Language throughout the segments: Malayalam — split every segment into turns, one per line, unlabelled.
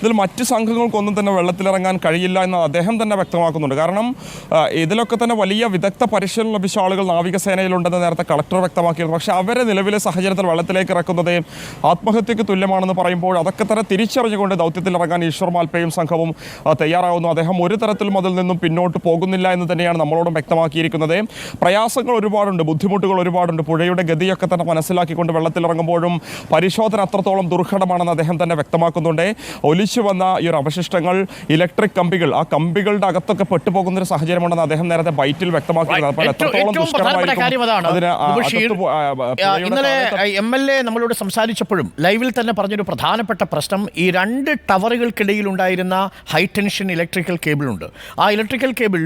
ഇതിൽ മറ്റ് സംഘങ്ങൾക്കൊന്നും തന്നെ വെള്ളത്തിലിറങ്ങാൻ കഴിയില്ല എന്ന് അദ്ദേഹം തന്നെ വ്യക്തമാക്കുന്നുണ്ട്. കാരണം ഇതിലൊക്കെ തന്നെ വലിയ വിദഗ്ധ പരിശീലനം ലഭിച്ച ആളുകൾ നാവികസേനയിലുണ്ടെന്ന് നേരത്തെ കളക്ടർ വ്യക്തമാക്കിയിരുന്നു. പക്ഷേ അവരെ നിലവിലെ സാഹചര്യത്തിൽ വെള്ളത്തിലേക്ക് ഇറക്കുന്നത് ആത്മഹത്യക്ക് തുല്യമാണെന്ന് പറയുമ്പോൾ അതൊക്കെ തന്നെ തിരിച്ചറിഞ്ഞുകൊണ്ട് ദൗത്യത്തിൽ ഇറങ്ങാൻ ഈശ്വർ മാൽപ്പയും സംഘവും തയ്യാറാവുന്നു. അദ്ദേഹം ഒരു തരത്തിലും അതിൽ നിന്നും പിന്നോട്ട് പോകുന്നില്ല എന്ന് തന്നെയാണ് നമ്മളോടും വ്യക്തമാക്കിയിരിക്കുന്നത്. പ്രയാസങ്ങൾ ഒരുപാടുണ്ട് ബുദ്ധിമുട്ടുകൾ ഒരുപാടുണ്ട് പുഴയുടെ ഗതിയൊക്കെ തന്നെ മനസ്സിലാക്കിക്കൊണ്ട് വെള്ളത്തിലിറങ്ങുമ്പോഴും പരിശോധന അത്രത്തോളം ദുർഘടമാണെന്ന് അദ്ദേഹം തന്നെ വ്യക്തമാക്കുന്നുണ്ട്. ഒലിച്ചു വന്ന ഈ ഒരു അവശിഷ്ടങ്ങൾ ഇലക്ട്രിക് കമ്പികൾ ആ കമ്പികളുടെ അകത്തൊക്കെ പെട്ടുപോകുന്ന ഒരു സാഹചര്യമുണ്ടെന്ന് അദ്ദേഹം നേരത്തെ ബൈറ്റിൽ വ്യക്തമാക്കിയിരുന്നു. അപ്പോൾ എത്രത്തോളം
ഇന്നലെ എം എൽ എ നമ്മളോട് സംസാരിച്ചപ്പോഴും ലൈവിൽ തന്നെ പറഞ്ഞൊരു പ്രധാനപ്പെട്ട പ്രശ്നം ഈ രണ്ട് ടവറുകൾക്കിടയിൽ ഉണ്ടായിരുന്ന ഹൈ ടെൻഷൻ ഇലക്ട്രിക്കൽ കേബിൾ ഉണ്ട്. ആ ഇലക്ട്രിക്കൽ കേബിൾ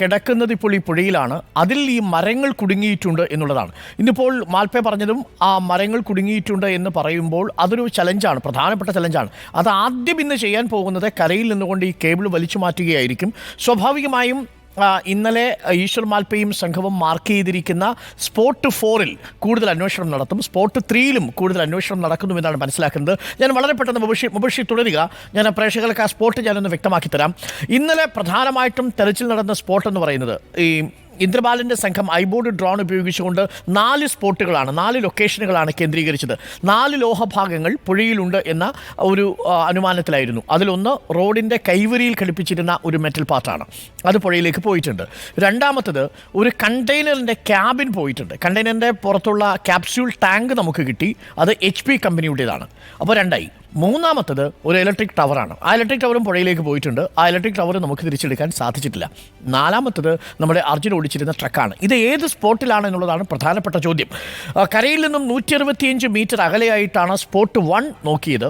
കിടക്കുന്നത് ഇപ്പോൾ ഈ പുഴയിലാണ്. അതിൽ ഈ മരങ്ങൾ കുടുങ്ങിയിട്ടുണ്ട് എന്നുള്ളതാണ്. ഇന്നിപ്പോൾ മാൽപ്പെ പറഞ്ഞതും ആ മരങ്ങൾ കുടുങ്ങിയിട്ടുണ്ട് എന്ന് പറയുമ്പോൾ അതൊരു ചലഞ്ചാണ് പ്രധാനപ്പെട്ട ചലഞ്ചാണ് അത് ആദ്യം ഇന്ന് ചെയ്യാൻ പോകുന്നത് കരയിൽ നിന്നുകൊണ്ട് ഈ കേബിൾ വലിച്ചു മാറ്റുകയായിരിക്കും. സ്വാഭാവികമായും ഇന്നലെ ഈശ്വർ മാൽപ്പയും സംഘവും മാർക്ക് ചെയ്തിരിക്കുന്ന സ്പോട്ട് ഫോറിൽ കൂടുതൽ അന്വേഷണം നടത്തും. സ്പോട്ട് ത്രീയിലും കൂടുതൽ അന്വേഷണം നടക്കുന്നുവെന്നാണ് മനസ്സിലാക്കുന്നത്. ഞാൻ വളരെ പെട്ടെന്ന് മുബഷി മുബഷി തുടരുക. ഞാൻ പ്രേക്ഷകർക്ക് ആ സ്പോട്ട് ഞാനൊന്ന് വ്യക്തമാക്കി തരാം. ഇന്നലെ പ്രധാനമായിട്ടും തെരച്ചിൽ നടന്ന സ്പോട്ട് എന്ന് പറയുന്നത് ഈ ഇന്ദ്രബാലന്റെ സംഘം ഐബോർഡ് ഡ്രോൺ ഉപയോഗിച്ചുകൊണ്ട് നാല് സ്പോട്ടുകളാണ് നാല് ലൊക്കേഷനുകളാണ് കേന്ദ്രീകരിച്ചത്. നാല് ലോഹഭാഗങ്ങൾ പുഴയിലുണ്ട് എന്ന ഒരു അനുമാനത്തിലായിരുന്നു. അതിലൊന്ന് റോഡിന്റെ കൈവരിയിൽ ഘടിപ്പിച്ചിരുന്ന ഒരു മെറ്റൽ പാർട്ടാണ് അത് പുഴയിലേക്ക് പോയിട്ടുണ്ട്. രണ്ടാമത്തത് ഒരു കണ്ടെയ്നറിന്റെ ക്യാബിൻ പോയിട്ടുണ്ട്. കണ്ടെയ്നറിന്റെ പുറത്തുള്ള ക്യാപ്സ്യൂൾ ടാങ്ക് നമുക്ക് കിട്ടി. അത് എച്ച് പി കമ്പനിയുടേതാണ്. അപ്പോൾ രണ്ടായി. മൂന്നാമത്തത് ഒരു ഇലക്ട്രിക് ടവറാണ് ആ ഇലക്ട്രിക് ടവറും പുഴയിലേക്ക് പോയിട്ടുണ്ട്. ആ ഇലക്ട്രിക് ടവർ നമുക്ക് തിരിച്ചെടുക്കാൻ സാധിച്ചിട്ടില്ല. നാലാമത്തത് നമ്മുടെ അർജുൻ ഓടിച്ചിരുന്ന ട്രക്കാണ് ഇത് ഏത് സ്പോട്ടിലാണ് എന്നുള്ളതാണ് പ്രധാനപ്പെട്ട ചോദ്യം. കരയിൽ നിന്നും നൂറ്റി മീറ്റർ അകലെയായിട്ടാണ് സ്പോട്ട് വൺ നോക്കിയത്.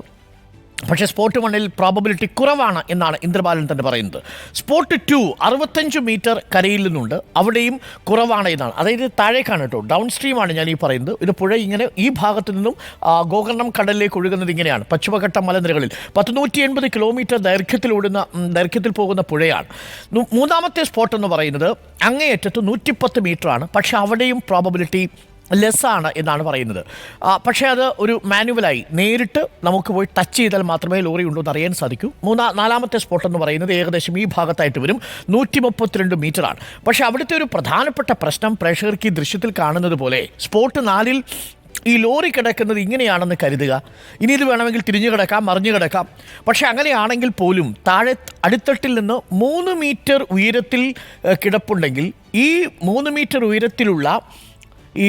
പക്ഷേ സ്പോട്ട് വണ്ണിൽ പ്രോബബിലിറ്റി കുറവാണ് എന്നാണ് ഇന്ദ്രബാലൻ തന്നെ പറയുന്നത്. സ്പോട്ട് ടു അറുപത്തഞ്ച് മീറ്റർ കരയിൽ നിന്നുണ്ട്. അവിടെയും കുറവാണ് എന്നാണ്. അതായത് താഴേക്കാണ് കേട്ടോ. ഡൗൺ സ്ട്രീമാണ് ഞാൻ ഈ പറയുന്നത്. ഇത് പുഴ ഇങ്ങനെ ഈ ഭാഗത്ത് നിന്നും ഗോകർണം കടലിലേക്ക് ഒഴുകുന്നത് ഇങ്ങനെയാണ്. പശ്ചിമഘട്ട മലനിരകളിൽ പത്തുനൂറ്റി എൺപത് കിലോമീറ്റർ ദൈർഘ്യത്തിൽ ഓടുന്ന ദൈർഘ്യത്തിൽ പോകുന്ന പുഴയാണ്. മൂന്നാമത്തെ സ്പോട്ട് എന്ന് പറയുന്നത് അങ്ങേയറ്റത്ത് നൂറ്റിപ്പത്ത് മീറ്ററാണ് പക്ഷേ അവിടെയും പ്രോബബിലിറ്റി ലെസ്സാണ് എന്നാണ് പറയുന്നത്. പക്ഷേ അത് ഒരു മാനുവലായി. നേരിട്ട് നമുക്ക് പോയി ടച്ച് ചെയ്താൽ മാത്രമേ ലോറി ഉണ്ടോ എന്ന് അറിയാൻ സാധിക്കൂ. മൂന്നാ നാലാമത്തെ സ്പോട്ട് എന്ന് പറയുന്നത് ഏകദേശം ഈ ഭാഗത്തായിട്ട് വരും. നൂറ്റി മുപ്പത്തിരണ്ട് മീറ്ററാണ്. പക്ഷേ അവിടുത്തെ ഒരു പ്രധാനപ്പെട്ട പ്രശ്നം പ്രേക്ഷകർക്ക് ഈ ദൃശ്യത്തിൽ കാണുന്നത് പോലെ സ്പോട്ട് നാലിൽ ഈ ലോറി കിടക്കുന്നത് ഇങ്ങനെയാണെന്ന് കരുതുക. ഇനി ഇത് വേണമെങ്കിൽ തിരിഞ്ഞു കിടക്കാം മറിഞ്ഞു കിടക്കാം. പക്ഷേ അങ്ങനെയാണെങ്കിൽ പോലും താഴെ അടിത്തട്ടിൽ നിന്ന് മൂന്ന് മീറ്റർ ഉയരത്തിൽ കിടപ്പുണ്ടെങ്കിൽ ഈ മൂന്ന് മീറ്റർ ഉയരത്തിലുള്ള ഈ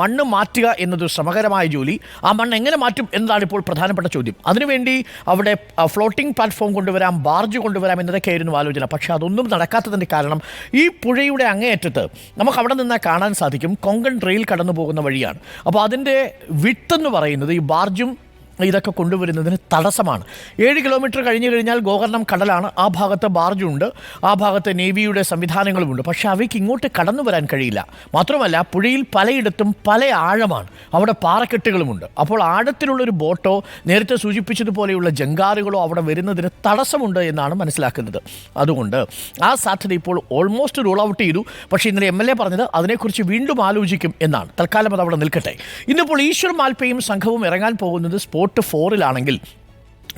മണ്ണ് മാറ്റുക എന്നത് ശ്രമകരമായ ജോലി. ആ മണ്ണ് എങ്ങനെ മാറ്റും എന്നതാണ് ഇപ്പോൾ പ്രധാനപ്പെട്ട ചോദ്യം. അതിനുവേണ്ടി അവിടെ ഫ്ലോട്ടിംഗ് പ്ലാറ്റ്ഫോം കൊണ്ടുവരാം ബാർജ് കൊണ്ടുവരാം എന്നതൊക്കെയായിരുന്നു ആലോചന. പക്ഷേ അതൊന്നും നടക്കാത്തതിന്റെ കാരണം ഈ പുഴയുടെ അങ്ങേയറ്റത്ത് നമുക്ക് അവിടെ നിന്ന് കാണാൻ സാധിക്കും കൊങ്കൺ റെയിൽ കടന്നു പോകുന്ന വഴിയാണ്. അപ്പോൾ അതിന്റെ വിട്ടെന്ന് പറയുന്നത് ഈ ബാർജും ഇതൊക്കെ കൊണ്ടുവരുന്നതിന് തടസ്സമാണ്. ഏഴ് കിലോമീറ്റർ കഴിഞ്ഞു കഴിഞ്ഞാൽ ഗോകർണം കടലാണ്. ആ ഭാഗത്ത് ബാർജുണ്ട്. ആ ഭാഗത്ത് നേവിയുടെ സംവിധാനങ്ങളുമുണ്ട്. പക്ഷേ അവയ്ക്ക് ഇങ്ങോട്ട് കടന്നു വരാൻ കഴിയില്ല. മാത്രമല്ല പുഴയിൽ പലയിടത്തും പല ആഴമാണ്. അവിടെ പാറക്കെട്ടുകളുമുണ്ട്. അപ്പോൾ ആഴത്തിലുള്ളൊരു ബോട്ടോ നേരത്തെ സൂചിപ്പിച്ചതുപോലെയുള്ള ജങ്കാറുകളോ അവിടെ വരുന്നതിന് തടസ്സമുണ്ട് എന്നാണ് മനസ്സിലാക്കുന്നത്. അതുകൊണ്ട് ആ സാധ്യത ഇപ്പോൾ ഓൾമോസ്റ്റ് റൂൾ ഔട്ട് ചെയ്തു. പക്ഷേ ഇന്നലെ എം എൽ എ പറഞ്ഞത് അതിനെക്കുറിച്ച് വീണ്ടും ആലോചിക്കും എന്നാണ്. തൽക്കാലം അത് അവിടെ നിൽക്കട്ടെ. ഇന്നിപ്പോൾ ഈശ്വർ മാൽപ്പയും സംഘവും ഇറങ്ങാൻ പോകുന്നത് സ്പോട്ട് ഫോറിലാണെങ്കിൽ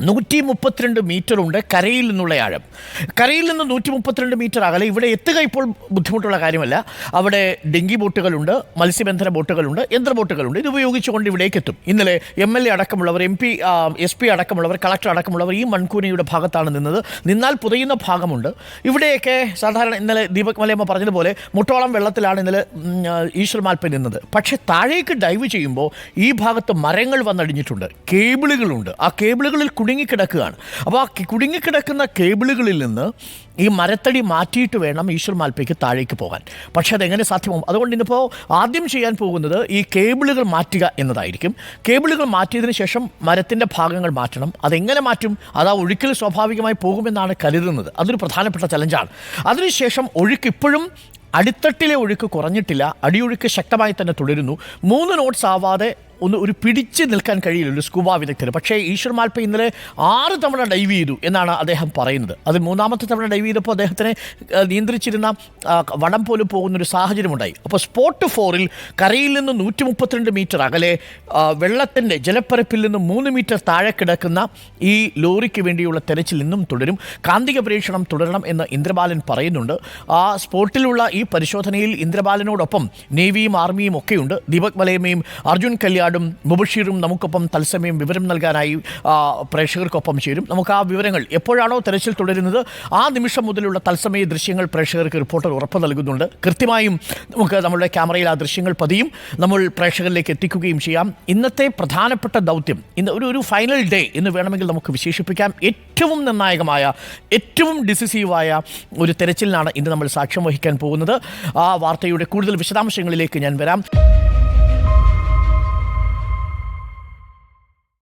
നൂറ്റി മുപ്പത്തിരണ്ട് മീറ്റർ ഉണ്ട് കരയിൽ നിന്നുള്ള ആഴം. കരയിൽ നിന്ന് നൂറ്റി മുപ്പത്തിരണ്ട് മീറ്റർ അകലെ. ഇവിടെ എത്തുക ഇപ്പോൾ ബുദ്ധിമുട്ടുള്ള കാര്യമല്ല. അവിടെ ഡെങ്കി ബോട്ടുകളുണ്ട് മത്സ്യബന്ധന ബോട്ടുകളുണ്ട് യന്ത്ര ബോട്ടുകളുണ്ട് ഇത് ഉപയോഗിച്ചുകൊണ്ട് ഇവിടേക്ക് എത്തും. ഇന്നലെ എം എൽ എ അടക്കമുള്ളവർ എം പി എസ് പി അടക്കമുള്ളവർ കളക്ടർ അടക്കമുള്ളവർ ഈ മൺകൂനയുടെ ഭാഗത്താണ് നിന്നത്. നിന്നാൽ പുതയുന്ന ഭാഗമുണ്ട്. ഇവിടെയൊക്കെ സാധാരണ ഇന്നലെ ദീപക് മലയമ്മ പറഞ്ഞതുപോലെ മുട്ടോളം വെള്ളത്തിലാണ് ഇന്നലെ ഈശ്വർ മാൽപ്പ നിന്നത്. പക്ഷേ താഴേക്ക് ഡൈവ് ചെയ്യുമ്പോൾ ഈ ഭാഗത്ത് മരങ്ങൾ വന്നടിഞ്ഞിട്ടുണ്ട്. കേബിളുകളുണ്ട്. ആ കേബിളുകളിൽ കുടുങ്ങിക്കിടക്കുകയാണ്. അപ്പോൾ ആ കുടുങ്ങിക്കിടക്കുന്ന കേബിളുകളിൽ നിന്ന് ഈ മരത്തടി മാറ്റിയിട്ട് വേണം ഈശ്വർ മാൽപ്പയ്ക്ക് താഴേക്ക് പോകാൻ. പക്ഷേ അതെങ്ങനെ സാധ്യമാകും അതുകൊണ്ട് ഇന്നിപ്പോൾ ആദ്യം ചെയ്യാൻ പോകുന്നത് ഈ കേബിളുകൾ മാറ്റുക എന്നതായിരിക്കും. കേബിളുകൾ മാറ്റിയതിന് ശേഷം മരത്തിന്റെ ഭാഗങ്ങൾ മാറ്റണം. അതെങ്ങനെ മാറ്റും? അത് ആ ഒഴുക്കിൽ സ്വാഭാവികമായി പോകുമെന്നാണ് കരുതുന്നത്. അതൊരു പ്രധാനപ്പെട്ട ചലഞ്ചാണ്. അതിനുശേഷം ഒഴുക്ക് ഇപ്പോഴും അടിത്തട്ടിലെ ഒഴുക്ക് കുറഞ്ഞിട്ടില്ല. അടിയൊഴുക്ക് ശക്തമായി തന്നെ തുടരുന്നു. മൂന്ന് നോട്ട്സ് ആവാതെ ഒന്ന് ഒരു പിടിച്ച് നിൽക്കാൻ കഴിയില്ല ഒരു സ്കൂബ വിദഗ്ധന്. പക്ഷേ ഈശ്വർ മാൽപ്പ ഇന്നലെ ആറ് തവണ ഡൈവ് ചെയ്തു എന്നാണ് അദ്ദേഹം പറയുന്നത്. അത് മൂന്നാമത്തെ തവണ ഡൈവ് ചെയ്തപ്പോൾ അദ്ദേഹത്തിനെ നിയന്ത്രിച്ചിരുന്ന വടം പോലും പോകുന്നൊരു സാഹചര്യമുണ്ടായി. അപ്പോൾ സ്പോട്ട് ഫോറിൽ കരയിൽ നിന്ന് നൂറ്റി മുപ്പത്തിരണ്ട് മീറ്റർ അകലെ വെള്ളത്തിന്റെ ജലപ്പരപ്പിൽ നിന്ന് മൂന്ന് മീറ്റർ താഴെ കിടക്കുന്ന ഈ ലോറിക്ക് വേണ്ടിയുള്ള തെരച്ചിൽ നിന്നും തുടരും. കാന്തിക പരീക്ഷണം തുടരണം എന്ന് ഇന്ദ്രബാലൻ പറയുന്നുണ്ട്. ആ സ്പോട്ടിലുള്ള ഈ പരിശോധനയിൽ ഇന്ദ്രബാലനോടൊപ്പം നേവിയും ആർമിയും ഒക്കെയുണ്ട്. ദീപക് മലയമ്മയും അർജുൻ കല്യാടും മുബഷീറും നമുക്കൊപ്പം തത്സമയം വിവരം നൽകാനായി പ്രേക്ഷകർക്കൊപ്പം ചേരും. നമുക്ക് ആ വിവരങ്ങൾ എപ്പോഴാണോ തെരച്ചിൽ തുടരുന്നത് ആ നിമിഷം മുതലുള്ള തത്സമയ ദൃശ്യങ്ങൾ പ്രേക്ഷകർക്ക് റിപ്പോർട്ടർ ഉറപ്പ് നൽകുന്നുണ്ട്. കൃത്യമായും നമുക്ക് നമ്മുടെ ക്യാമറയിൽ ആ ദൃശ്യങ്ങൾ പതിയും. നമ്മൾ പ്രേക്ഷകരിലേക്ക് എത്തിക്കുകയും ചെയ്യാം. ഇന്നത്തെ പ്രധാനപ്പെട്ട ദൗത്യം ഇന്ന് ഒരു ഒരു ഫൈനൽ ഡേ എന്ന് വേണമെങ്കിൽ നമുക്ക് വിശേഷിപ്പിക്കാം. ഏറ്റവും നിർണായകമായ ഏറ്റവും ഡിസിസീവായ ഒരു തെരച്ചിലിനാണ് ഇന്ന് നമ്മൾ സാക്ഷ്യം വഹിക്കാൻ പോകുന്നത്. ആ വാർത്തയുടെ കൂടുതൽ വിശദാംശങ്ങളിലേക്ക് ഞാൻ വരാം.